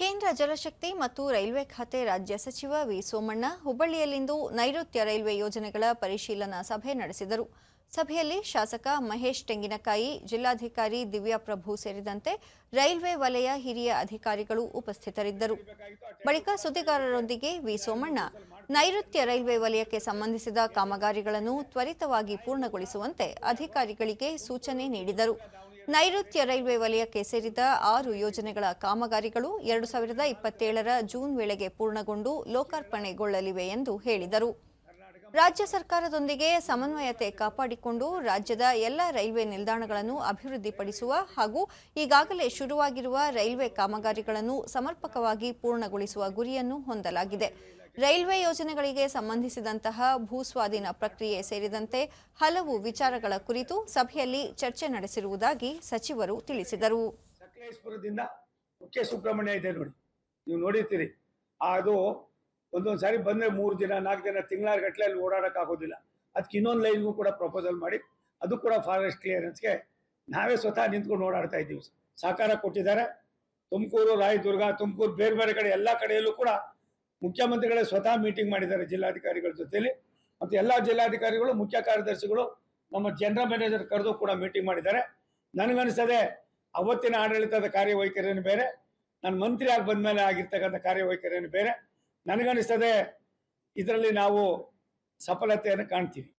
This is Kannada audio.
ಕೇಂದ್ರ ಜಲಶಕ್ತಿ ಮತ್ತು ರೈಲ್ವೆ ಖಾತೆ ರಾಜ್ಯ ಸಚಿವ ವಿ ಸೋಮಣ್ಣ ಹುಬ್ಬಳ್ಳಿಯಲ್ಲಿಂದು ನೈಋತ್ಯ ರೈಲ್ವೆ ಯೋಜನೆಗಳ ಪರಿಶೀಲನಾ ಸಭೆ ನಡೆಸಿದರು. ಸಭೆಯಲ್ಲಿ ಶಾಸಕ ಮಹೇಶ್ ತೆಂಗಿನಕಾಯಿ, ಜಿಲ್ಲಾಧಿಕಾರಿ ದಿವ್ಯಾಪ್ರಭು ಸೇರಿದಂತೆ ರೈಲ್ವೆ ವಲಯ ಹಿರಿಯ ಅಧಿಕಾರಿಗಳು ಉಪಸ್ಥಿತರಿದ್ದರು. ಬಳಿಕ ಸುದ್ದಿಗಾರರೊಂದಿಗೆ ವಿ ಸೋಮಣ್ಣ, ನೈಋತ್ಯ ರೈಲ್ವೆ ವಲಯಕ್ಕೆ ಸಂಬಂಧಿಸಿದ ಕಾಮಗಾರಿಗಳನ್ನು ತ್ವರಿತವಾಗಿ ಪೂರ್ಣಗೊಳಿಸುವಂತೆ ಅಧಿಕಾರಿಗಳಿಗೆ ಸೂಚನೆ ನೀಡಿದರು. ನೈಋತ್ಯ ರೈಲ್ವೆ ವಲಯಕ್ಕೆ ಸೇರಿದ ಆರು ಯೋಜನೆಗಳ ಕಾಮಗಾರಿಗಳು ಎರಡು ಸಾವಿರದ ಇಪ್ಪತ್ತೇಳರ ಜೂನ್ ವೇಳೆಗೆ ಪೂರ್ಣಗೊಂಡು ಲೋಕಾರ್ಪಣೆಗೊಳ್ಳಲಿವೆ ಎಂದು ಹೇಳಿದರು. ರಾಜ್ಯ ಸರ್ಕಾರದೊಂದಿಗೆ ಸಮನ್ವಯತೆ ಕಾಪಾಡಿಕೊಂಡು ರಾಜ್ಯದ ಎಲ್ಲ ರೈಲ್ವೆ ನಿಲ್ದಾಣಗಳನ್ನು ಅಭಿವೃದ್ಧಿಪಡಿಸುವ ಹಾಗೂ ಈಗಾಗಲೇ ಶುರುವಾಗಿರುವ ರೈಲ್ವೆ ಕಾಮಗಾರಿಗಳನ್ನು ಸಮರ್ಪಕವಾಗಿ ಪೂರ್ಣಗೊಳಿಸುವ ಗುರಿಯನ್ನು ಹೊಂದಲಾಗಿದೆ. ರೈಲ್ವೆ ಯೋಜನೆಗಳಿಗೆ ಸಂಬಂಧಿಸಿದಂತಹ ಭೂಸ್ವಾಧೀನ ಪ್ರಕ್ರಿಯೆ ಸೇರಿದಂತೆ ಹಲವು ವಿಚಾರಗಳ ಕುರಿತು ಸಭೆಯಲ್ಲಿ ಚರ್ಚೆ ನಡೆಸಿರುವುದಾಗಿ ಸಚಿವರು ತಿಳಿಸಿದರು. ಸುಬ್ರಹ್ಮಣ್ಯ ಇದೆ ನೋಡಿ. ನೀವು ನೋಡಿರ್ತೀರಿ. ಅದು ಒಂದೊಂದು ಸಾರಿ ಬಂದರೆ ಮೂರು ದಿನ, ನಾಲ್ಕು ದಿನ, ತಿಂಗಳಾರು ಗಟ್ಟಲೆ ಅಲ್ಲಿ ಓಡಾಡೋಕ್ಕಾಗೋದಿಲ್ಲ ಅದಕ್ಕೆ ಇನ್ನೊಂದು ಲೈನ್ಗೂ ಕೂಡ ಪ್ರಪೋಸಲ್ ಮಾಡಿ, ಅದು ಕೂಡ ಫಾರೆಸ್ಟ್ ಕ್ಲಿಯರೆನ್ಸ್ಗೆ ನಾವೇ ಸ್ವತಃ ನಿಂತ್ಕೊಂಡು ಓಡಾಡ್ತಾ ಇದ್ದೀವಿ ಸಹಕಾರ ಕೊಟ್ಟಿದ್ದಾರೆ. ತುಮಕೂರು, ರಾಯದುರ್ಗ, ತುಮಕೂರು ಬೇರೆ ಬೇರೆ ಕಡೆ ಎಲ್ಲ ಕಡೆಯಲ್ಲೂ ಕೂಡ ಮುಖ್ಯಮಂತ್ರಿಗಳೇ ಸ್ವತಃ ಮೀಟಿಂಗ್ ಮಾಡಿದ್ದಾರೆ ಜಿಲ್ಲಾಧಿಕಾರಿಗಳ ಜೊತೆಯಲ್ಲಿ ಮತ್ತು ಎಲ್ಲ ಜಿಲ್ಲಾಧಿಕಾರಿಗಳು, ಮುಖ್ಯ ಕಾರ್ಯದರ್ಶಿಗಳು, ನಮ್ಮ ಜನರಲ್ ಮ್ಯಾನೇಜರ್ ಕರೆದು ಕೂಡ ಮೀಟಿಂಗ್ ಮಾಡಿದ್ದಾರೆ. ನನಗನ್ನಿಸ್ತದೆ ಅವತ್ತಿನ ಆಡಳಿತದ ಕಾರ್ಯವೈಖರಿಯನ್ನು ಬೇರೆ, ನಾನು ಮಂತ್ರಿ ಆಗಿ ಬಂದಮೇಲೆ ಆಗಿರ್ತಕ್ಕಂಥ ಕಾರ್ಯವೈಖರಿಯನ್ನು ಬೇರೆ ನನಗನ್ನಿಸ್ತದೆ ಇದರಲ್ಲಿ ನಾವು ಸಫಲತೆಯನ್ನು ಕಾಣ್ತೀವಿ.